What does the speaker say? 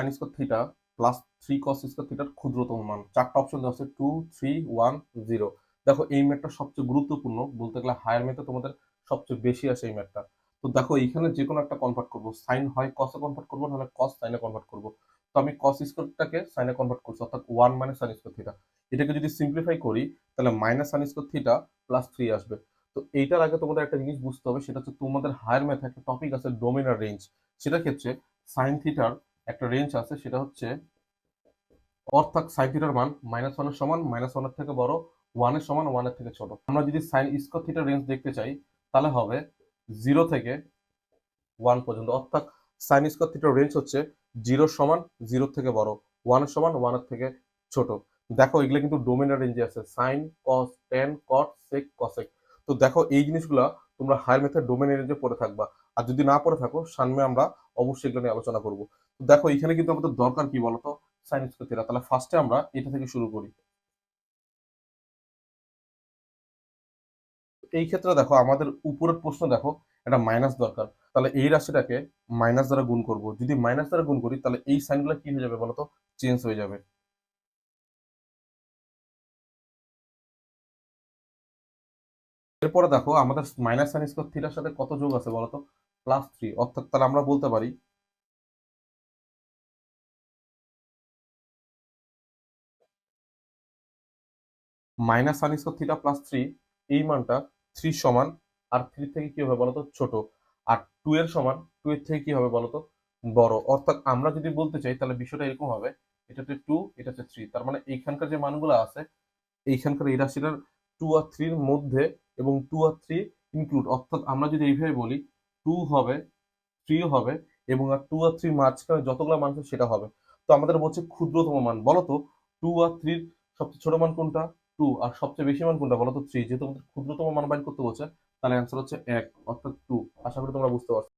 Sine square theta plus three cos square থিটার ক্ষুদ্রতম মান। চারটা অপশন দেওয়া আছে টু থ্রি ওয়ান জিরো দেখো, এই ম্যাথটা সবচেয়ে গুরুত্বপূর্ণ। বলতে গেলে হায়ার ম্যাথে তোমাদের সবচেয়ে বেশি আসে এই ম্যাথটা তো দেখো, এইখানে যে কোনো একটা কনভার্ট করব। সাইন হয় কসে কনভার্ট করব, নাহলে কস সাইনে কনভার্ট করব। তো আমি কস স্কোয়ারটাকে সাইনে কনভার্ট করছি, অর্থাৎ one minus sine square theta এটাকে যদি সিম্পলিফাই করি, তাহলে minus sine square theta plus three আসবে। তো এইটার আগে তোমাদের একটা জিনিস বুঝতে হবে, সেটা হচ্ছে তোমাদের হায়ার ম্যাথে একটা টপিক আছে ডোমিনার রেঞ্জ সেটার ক্ষেত্রে সাইন থিটার একটা রেঞ্জ আছে, সেটা হচ্ছে অর্থাৎ সাইন থিটার মান মাইনাস ওয়ানের সমান মাইনাস ওয়ানের থেকে বড় ওয়ানের সমান ওয়ানের থেকে ছোট। আমরা যদি সাইন স্কোয়ার থিটার রেঞ্জ দেখতে চাই, তাহলে হবে জিরো থেকে ওয়ান পর্যন্ত। অর্থাৎ সাইন স্কোয়ার থিটার রেঞ্জ হচ্ছে জিরো সমান জিরো থেকে বড় ওয়ানের সমান ওয়ানের থেকে ছোট। দেখো, এগুলো কিন্তু ডোমিনার রেঞ্জে আছে sine cos tan cot sec cosec তো দেখো, এই জিনিসগুলো তোমরা হায়ার মেথড ডোমিনার রেঞ্জে পড়ে থাকবা। আর যদি না পড়ে থাকো সামনে আমরা অবশ্যই এগুলো নিয়ে আলোচনা করব। দেখো, এখানে কিন্তু আমাদের দরকার কি বলতো? সাইন স্কোয়ার থিটা তাহলে ফার্স্টে আমরা এটা থেকে শুরু করি। এই ক্ষেত্রে দেখো, আমাদের উপরের প্রশ্ন দেখো, একটা মাইনাস দরকার। তাহলে এই রাশিটাকে মাইনাস দ্বারা গুণ করব। যদি মাইনাস দ্বারা গুণ করি, তাহলে এই সাইনগুলো কি হয়ে যাবে বলতো? চেঞ্জ হয়ে যাবে। এরপরে দেখো আমাদের মাইনাস সাইন স্কোয়ার থিটার সাথে কত যোগ আছে বলতো? প্লাস থ্রি অর্থাৎ তাহলে আমরা বলতে পারি minus sine square theta plus three এই মানটা থ্রি সমান আর থ্রি থেকে কি হবে বলতো? ছোট। আর টু এর সমান টু এর থেকে কি হবে বলতো? বড়। অর্থাৎ আমরা যদি বলতে চাই, তাহলে বিষয়টা এরকম হবে। এটা হচ্ছে টু এটা হচ্ছে থ্রি তার মানে এইখানকার যে মানগুলো আছে, এইখানকার এই রাশিটার টু আর থ্রির মধ্যে এবং টু আর থ্রি ইনক্লুড অর্থাৎ আমরা যদি এইভাবে বলি টু হবে থ্রিও হবে এবং আর টু আর থ্রির মাঝখানে যতগুলো মান আছে সেটা হবে। তো আমাদের বলছে ক্ষুদ্রতম মান। বলো তো টু আর থ্রির সবচেয়ে ছোট মান কোনটা? টু আর সবচেয়ে বেশি মান কোনটা? বলো তো থ্রি যেহেতু আমাদের ক্ষুদ্রতম মান বাইন করতে বলছে, তাহলে অ্যান্সার হচ্ছে এক, অর্থাৎ টু আশা করি তোমরা বুঝতে পারছ।